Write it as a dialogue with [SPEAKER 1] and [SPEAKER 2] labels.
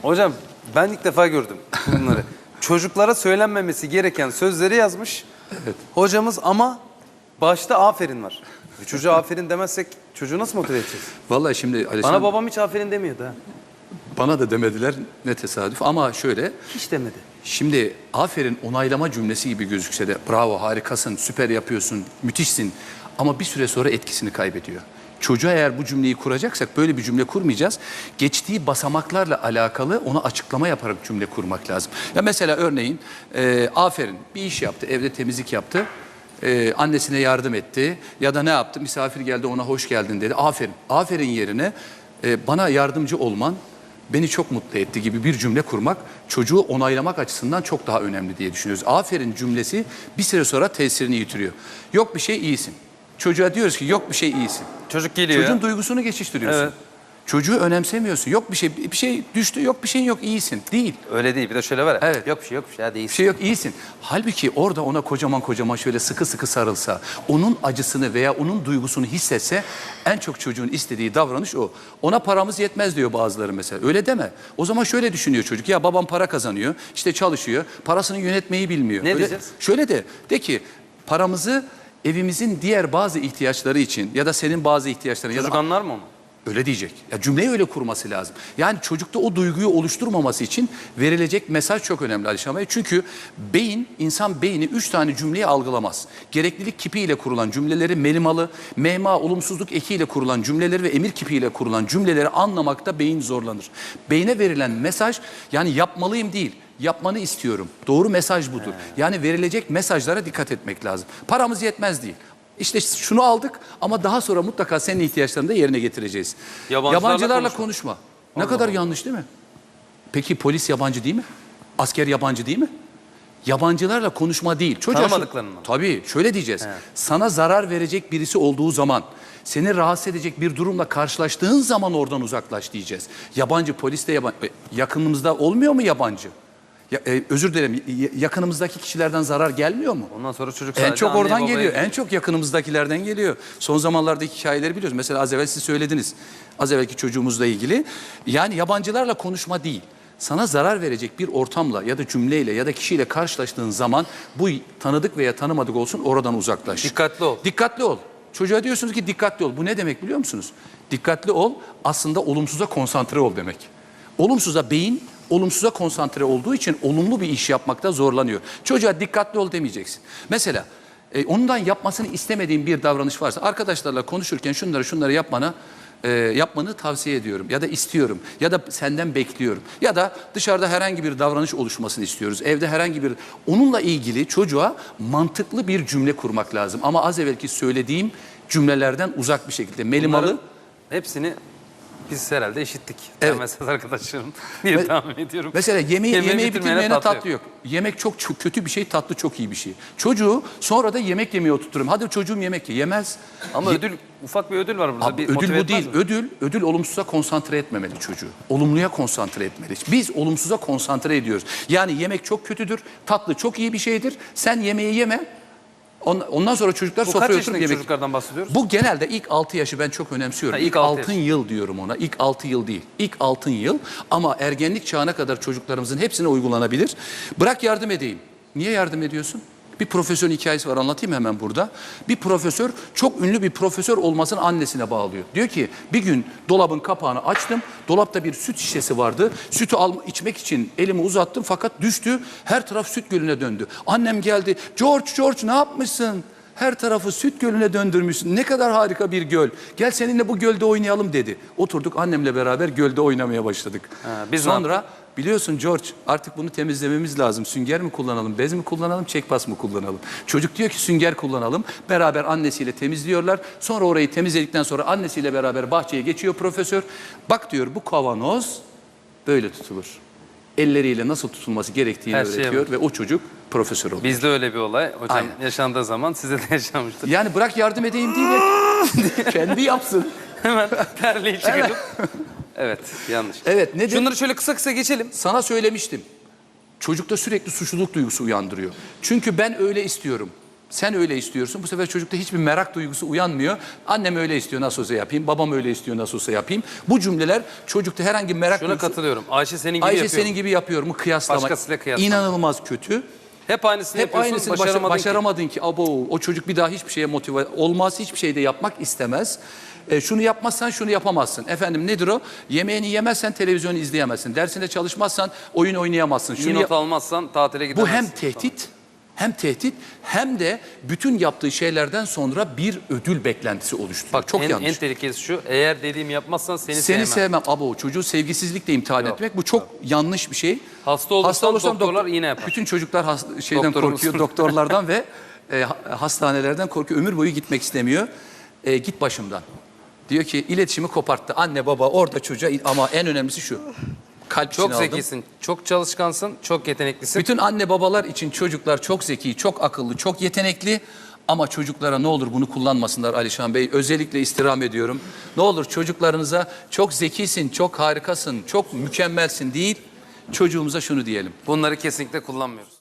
[SPEAKER 1] Hocam ben ilk defa gördüm bunları. Çocuklara söylenmemesi gereken sözleri yazmış. Hocamız ama başta aferin var. E Çocuğa aferin demezsek çocuğu nasıl motive edeceğiz?
[SPEAKER 2] Vallahi şimdi Ali
[SPEAKER 1] Bana
[SPEAKER 2] Bana,
[SPEAKER 1] babam hiç aferin demiyordu ha.
[SPEAKER 2] bana da demediler ne tesadüf ama şöyle
[SPEAKER 1] Hiç demedi.
[SPEAKER 2] şimdi aferin onaylama cümlesi gibi gözükse de bravo harikasın süper yapıyorsun müthişsin ama bir süre sonra etkisini kaybediyor. Çocuğa eğer bu cümleyi kuracaksak böyle bir cümle kurmayacağız. Geçtiği basamaklarla alakalı ona açıklama yaparak cümle kurmak lazım. Ya mesela örneğin e, aferin bir iş yaptı evde temizlik yaptı. Ee, annesine yardım etti ya da ne yaptı misafir geldi ona hoş geldin dedi aferin aferin yerine e, bana yardımcı olman beni çok mutlu etti gibi bir cümle kurmak çocuğu onaylamak açısından çok daha önemli diye düşünüyoruz. Aferin cümlesi bir süre sonra tesirini yitiriyor. Yok bir şey iyisin. Çocuğa diyoruz ki yok bir şey iyisin.
[SPEAKER 1] Çocuk geliyor
[SPEAKER 2] Çocuğun duygusunu geçiştiriyorsun.
[SPEAKER 1] Evet.
[SPEAKER 2] Çocuğu önemsemiyorsun. Yok bir şey bir şey düştü yok bir şeyin yok iyisin. Değil.
[SPEAKER 1] Öyle değil bir de şöyle var ya.
[SPEAKER 2] Evet.
[SPEAKER 1] Yok bir şey yok bir şey ya
[SPEAKER 2] Bir
[SPEAKER 1] değilsin.
[SPEAKER 2] şey yok iyisin. Halbuki orada ona kocaman kocaman şöyle sıkı sıkı sarılsa, onun acısını veya onun duygusunu hissetse en çok çocuğun istediği davranış o. Ona paramız yetmez diyor bazıları mesela. Öyle deme. O zaman şöyle düşünüyor çocuk. Ya babam para kazanıyor, işte çalışıyor, parasını yönetmeyi bilmiyor.
[SPEAKER 1] Ne
[SPEAKER 2] Öyle-
[SPEAKER 1] diyeceğiz?
[SPEAKER 2] Şöyle de, de ki paramızı evimizin diğer bazı ihtiyaçları için ya da senin bazı ihtiyaçların ya
[SPEAKER 1] Çocuk
[SPEAKER 2] da
[SPEAKER 1] anlar mı onu?
[SPEAKER 2] Öyle diyecek. Ya cümleyi öyle kurması lazım. Yani çocukta o duyguyu oluşturmaması için verilecek mesaj çok önemli Alişan Bey. Çünkü beyin, insan beyni üç tane cümleyi algılamaz. Gereklilik kipiyle kurulan cümleleri melimalı, mehma, olumsuzluk ekiyle kurulan cümleleri ve emir kipiyle kurulan cümleleri anlamakta beyin zorlanır. Beyne verilen mesaj yani yapmalıyım değil, yapmanı istiyorum. Doğru mesaj budur. Yani verilecek mesajlara dikkat etmek lazım. Paramız yetmez değil. İşte şunu aldık ama daha sonra mutlaka senin ihtiyaçlarını da yerine getireceğiz.
[SPEAKER 1] Yabancılarla
[SPEAKER 2] Yabancılarla
[SPEAKER 1] konuşma.
[SPEAKER 2] konuşma. Ne kadar yanlış değil mi? Peki polis yabancı değil mi? Asker yabancı değil mi? Yabancılarla konuşma değil. Çocuğa
[SPEAKER 1] Tanımadıklarını mı?
[SPEAKER 2] Tabii şöyle diyeceğiz. Sana zarar verecek birisi olduğu zaman, seni rahatsız edecek bir durumla karşılaştığın zaman oradan uzaklaş diyeceğiz. Yabancı polis de yabancı. Yakınımızda olmuyor mu yabancı? Ya, e, özür dilerim y- yakınımızdaki kişilerden zarar gelmiyor mu?
[SPEAKER 1] Ondan sonra çocuk
[SPEAKER 2] En
[SPEAKER 1] sadece
[SPEAKER 2] çok
[SPEAKER 1] anneye,
[SPEAKER 2] oradan
[SPEAKER 1] babaya
[SPEAKER 2] geliyor. En çok yakınımızdakilerden geliyor. Son zamanlardaki hikayeleri biliyoruz. Mesela az evvel siz söylediniz. Az evvelki çocuğumuzla ilgili. Yani yabancılarla konuşma değil. Sana zarar verecek bir ortamla ya da cümleyle ya da kişiyle karşılaştığın zaman bu tanıdık veya tanımadık olsun oradan uzaklaş.
[SPEAKER 1] Dikkatli ol.
[SPEAKER 2] Dikkatli ol. Çocuğa diyorsunuz ki dikkatli ol. Bu ne demek biliyor musunuz? Dikkatli ol aslında olumsuza konsantre ol demek. Olumsuza beyin olumsuza konsantre olduğu için olumlu bir iş yapmakta zorlanıyor. Çocuğa dikkatli ol demeyeceksin. Mesela e, ondan yapmasını istemediğin bir davranış varsa arkadaşlarla konuşurken şunları şunları yapmana e, yapmanı tavsiye ediyorum ya da istiyorum ya da senden bekliyorum ya da dışarıda herhangi bir davranış oluşmasını istiyoruz. Evde herhangi bir onunla ilgili çocuğa mantıklı bir cümle kurmak lazım. Ama az evvelki söylediğim cümlelerden uzak bir şekilde melimalı
[SPEAKER 1] Bunların hepsini biz herhalde eşittik.
[SPEAKER 2] Evet.
[SPEAKER 1] Demezseniz arkadaşlarım diye
[SPEAKER 2] Ve-
[SPEAKER 1] tahmin ediyorum.
[SPEAKER 2] Mesela yemeği,
[SPEAKER 1] Yemeği
[SPEAKER 2] yemeği
[SPEAKER 1] bitirmeyene tatlı
[SPEAKER 2] tatlı, yok. Yemek çok, çok kötü bir şey, tatlı çok iyi bir şey. Çocuğu sonra da yemek yemeye oturturum. Hadi çocuğum yemek ye. Yemez.
[SPEAKER 1] Ama
[SPEAKER 2] Ye-
[SPEAKER 1] ödül ufak bir ödül var burada.
[SPEAKER 2] Abi,
[SPEAKER 1] bir
[SPEAKER 2] ödül bu değil.
[SPEAKER 1] mi?
[SPEAKER 2] Ödül, ödül olumsuza konsantre etmemeli çocuğu. Olumluya konsantre etmeli. Biz olumsuza konsantre ediyoruz. Yani yemek çok kötüdür, tatlı çok iyi bir şeydir. Sen yemeği yeme. On- Ondan sonra çocuklar
[SPEAKER 1] Bu
[SPEAKER 2] sofraya oturup yemek...
[SPEAKER 1] çocuklardan bahsediyoruz?
[SPEAKER 2] Bu genelde ilk 6 yaşı ben çok önemsiyorum.
[SPEAKER 1] Ha, ilk
[SPEAKER 2] ilk
[SPEAKER 1] altı
[SPEAKER 2] altın
[SPEAKER 1] yaş.
[SPEAKER 2] yıl diyorum ona. İlk 6 yıl değil. İlk altın yıl ama ergenlik çağına kadar çocuklarımızın hepsine uygulanabilir. Bırak yardım edeyim. Niye yardım ediyorsun? Bir profesörün hikayesi var anlatayım hemen burada. Bir profesör çok ünlü bir profesör olmasını annesine bağlıyor. Diyor ki bir gün dolabın kapağını açtım. Dolapta bir süt şişesi vardı. Sütü al, içmek için elimi uzattım fakat düştü. Her taraf süt gölüne döndü. Annem geldi. George George ne yapmışsın? Her tarafı süt gölüne döndürmüşsün. Ne kadar harika bir göl. Gel seninle bu gölde oynayalım dedi. Oturduk annemle beraber gölde oynamaya başladık.
[SPEAKER 1] Ha, biz
[SPEAKER 2] Sonra biliyorsun George artık bunu temizlememiz lazım. Sünger mi kullanalım, bez mi kullanalım, çekpas mı kullanalım? Çocuk diyor ki sünger kullanalım. Beraber annesiyle temizliyorlar. Sonra orayı temizledikten sonra annesiyle beraber bahçeye geçiyor profesör. Bak diyor bu kavanoz böyle tutulur. Elleriyle nasıl tutulması gerektiğini
[SPEAKER 1] Her şeye
[SPEAKER 2] öğretiyor ve o çocuk profesör oluyor.
[SPEAKER 1] Bizde öyle bir olay. Hocam
[SPEAKER 2] Aynen.
[SPEAKER 1] yaşandığı zaman size de yaşanmıştır.
[SPEAKER 2] Yani bırak yardım edeyim de kendi yapsın.
[SPEAKER 1] Hemen terliği çıkarıp. Evet yanlış.
[SPEAKER 2] Evet nedir?
[SPEAKER 1] Şunları şöyle kısa kısa geçelim.
[SPEAKER 2] Sana söylemiştim. Çocukta sürekli suçluluk duygusu uyandırıyor. Çünkü ben öyle istiyorum. Sen öyle istiyorsun. Bu sefer çocukta hiçbir merak duygusu uyanmıyor. Annem öyle istiyor nasıl olsa yapayım. Babam öyle istiyor nasıl olsa yapayım. Bu cümleler çocukta herhangi bir merak
[SPEAKER 1] Şuna
[SPEAKER 2] duygusu.
[SPEAKER 1] katılıyorum. Ayşe senin gibi
[SPEAKER 2] Ayşe
[SPEAKER 1] yapıyor.
[SPEAKER 2] senin gibi yapıyor mu kıyaslama.
[SPEAKER 1] Başkasıyla kıyaslama.
[SPEAKER 2] İnanılmaz kötü.
[SPEAKER 1] Hep aynısını
[SPEAKER 2] Hep
[SPEAKER 1] yapıyorsun,
[SPEAKER 2] aynısını başa-
[SPEAKER 1] başaramadın ki.
[SPEAKER 2] başaramadın ki. Abo, o çocuk bir daha hiçbir şeye motive olmaz, hiçbir şeyde yapmak istemez. E, şunu yapmazsan şunu yapamazsın. Efendim nedir o? Yemeğini yemezsen televizyonu izleyemezsin. Dersinde çalışmazsan oyun oynayamazsın.
[SPEAKER 1] İyi
[SPEAKER 2] Şunu
[SPEAKER 1] not
[SPEAKER 2] yap-
[SPEAKER 1] almazsan tatile
[SPEAKER 2] Bu
[SPEAKER 1] gidemezsin.
[SPEAKER 2] hem tehdit, hem tehdit hem de bütün yaptığı şeylerden sonra bir ödül beklentisi oluşturuyor.
[SPEAKER 1] Bak
[SPEAKER 2] çok
[SPEAKER 1] en,
[SPEAKER 2] yanlış.
[SPEAKER 1] en tehlikesi şu. Eğer dediğimi yapmazsan seni,
[SPEAKER 2] Seni
[SPEAKER 1] sevmem.
[SPEAKER 2] sevmem. Abo çocuğu sevgisizlikle imtihan
[SPEAKER 1] Yok,
[SPEAKER 2] etmek bu çok yanlış bir şey.
[SPEAKER 1] Hasta olursan doktorlar
[SPEAKER 2] doktor-
[SPEAKER 1] iğne yapar.
[SPEAKER 2] Bütün çocuklar has- şeyden
[SPEAKER 1] Doktorumuz.
[SPEAKER 2] korkuyor, doktorlardan ve e, ha- hastanelerden korkuyor. Ömür boyu gitmek istemiyor. E, git başımdan. Diyor ki iletişimi koparttı. Anne baba orada çocuğa ama en önemlisi şu. Kalp
[SPEAKER 1] Çok
[SPEAKER 2] aldım.
[SPEAKER 1] zekisin, çok çalışkansın, çok yeteneklisin.
[SPEAKER 2] Bütün anne babalar için çocuklar çok zeki, çok akıllı, çok yetenekli. Ama çocuklara ne olur bunu kullanmasınlar Alişan Bey. Özellikle istirham ediyorum. Ne olur çocuklarınıza çok zekisin, çok harikasın, çok mükemmelsin değil. Çocuğumuza şunu diyelim.
[SPEAKER 1] Bunları kesinlikle kullanmıyoruz.